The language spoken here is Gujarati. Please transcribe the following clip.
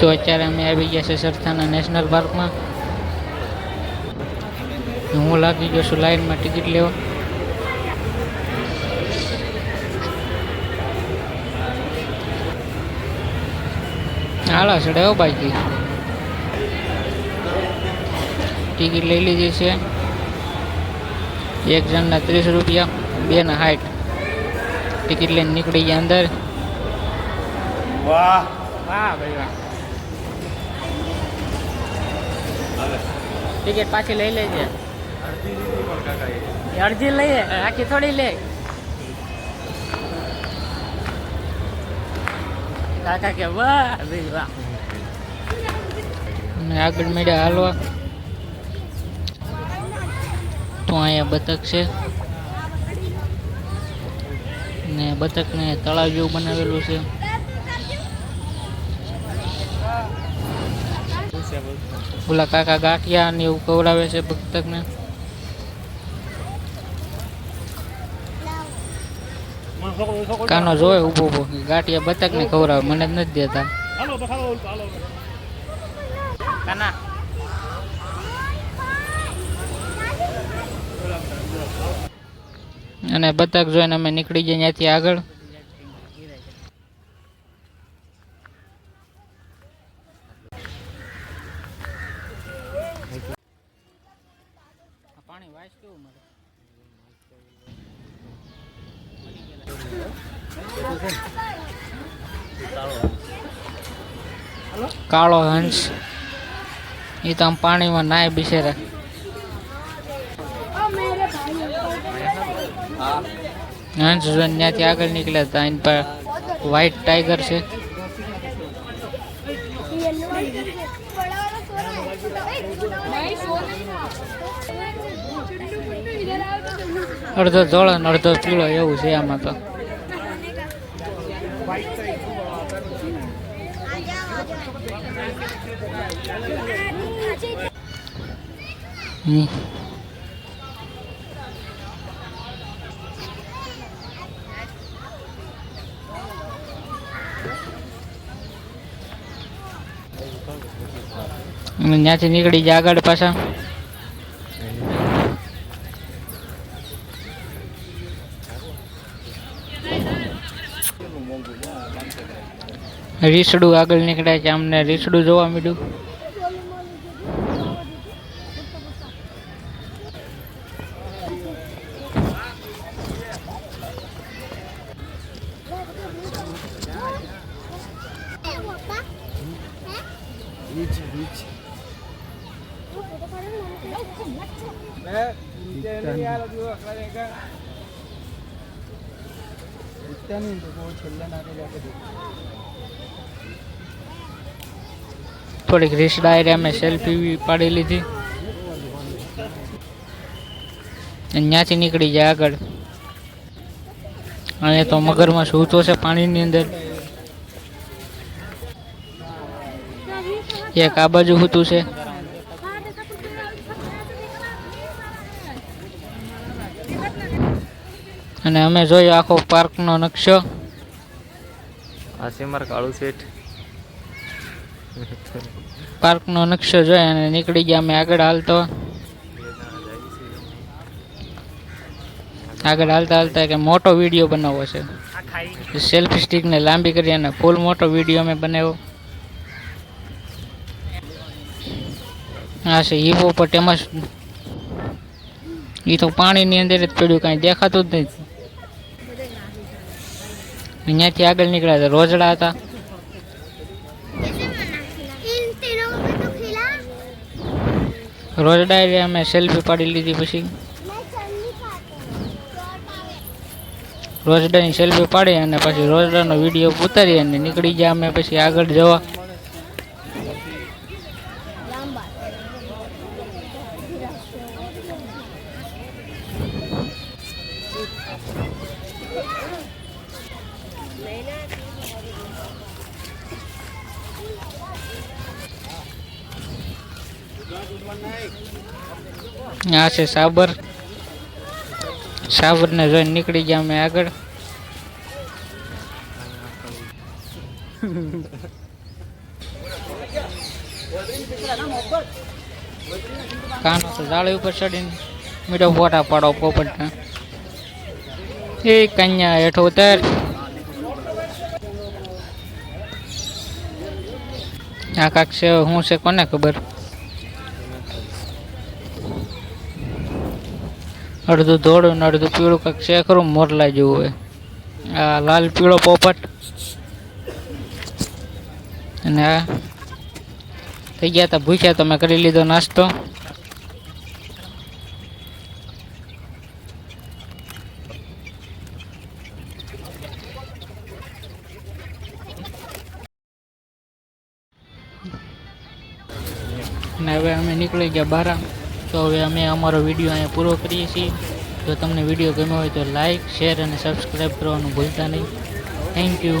તો અત્યારે અમે આવી ગયા છે સરથાના નેશનલ પાર્કમાં. હું લાગી ગયો છું લાઈનમાં ટિકિટ લેવા. હાલા ચડાવો બાકી ટિકિટ લઈ લીધી છે. એક જણના ત્રીસ રૂપિયા બેના હાઈટ. ટિકિટ લઈને નીકળી ગયા અંદર. વાહ. વાહ ભાઈ વાહ. ટિકિટ પાછી લઈ લેજે. અડધી લઈએ આખી થોડી લે. કાકા કે, વાહ વાહ. આગળ મેળ્યા હાલવા. તો અહીંયા બતક છે. ને બતકને તળાવ જેવું બનાવેલું છે. ઓલા કાકા ગાંઠિયા ને એવું ખવડાવે છે બતકને કાનો જોવે ઊભો ઊભો ગાંઠિયા બતકને ખવડાવે મને જ નથી દેતા. કાના. અને બતક જોઈને અમે નીકળી જઈએ ત્યાંથી આગળ. પાણી વાસ કેવું મળે કાળો હંસ. એ તો પાણીમાં નાય બિસેરે હંસ ત્યાંથી આગળ નીકળ્યા હતા એની પર વ્હાઈટ ટાઈગર છે. અડધો ધોળો ને અડધો પીળો એવું છે આમાં તો હમ. અને ત્યાંથી નીકળી જાય આગળ પાછા. રીસડું આગળ નીકળ્યા છે અમને રીસડું જોવા મળ્યું. થોડીક રીસ ડાયરે અમે સેલ્ફી પાડી લીધી. અને ત્યાંથી નીકળી જાય આગળ. અને તો મગરમાં સૂતો છે પાણીની અંદર. એક આ બાજુ સૂતું છે. અને અમે જોયો આખો પાર્કનો નકશો. આ છે મારા કાળુ શેઠ. પાર્કનો નકશો જોઈ અને નીકળી ગયા અમે આગળ હાલતો. આગળ હાલતા હાલતા કે મોટો વીડિયો બનાવવો છે. સેલ્ફી સ્ટિકને લાંબી કરી અને ફૂલ મોટો વીડિયો અમે બનાવ્યો. હા છે હિપો પર એમાં એ તો પાણીની અંદર જ પડ્યું કાંઈ દેખાતું જ નથી. અહીંયાથી આગળ નીકળ્યા હતા, રોજડા હતા. રોજડા એટલે અમે સેલ્ફી પાડી લીધી પછી. રોજડાની સેલ્ફી પાડી અને પછી રોજડાનો વીડિયો ઉતારી અને નીકળી ગયા અમે પછી આગળ જવા. આ છે સાબર સાબરને જોઈને નીકળી ગયા અમે આગળ. કાનો તો જાળી ઉપર ચડીને મીઠો ફોટા પાડો પોપટના. એ કન્યા હેઠો ઉતર. આ કાક છે, હું છે કોને ખબર? અડધું ધોળું ને અડધું પીળું કાંક છે ખરું, મોરલા જેવું હોય. આ લાલ પીળો પોપટ. અને આ, થઈ ગયા હતા ભૂખ્યા, તો મેં કરી લીધો નાસ્તો. અને હવે અમે નીકળી ગયા બારા. તો હવે અમે અમારો વીડિયો અહીંયા પૂરો કરીએ છીએ. જો તમને વીડિયો ગમ્યો હોય તો લાઈક, શેર અને સબસ્ક્રાઈબ કરવાનું ભૂલતા નહીં. Thank you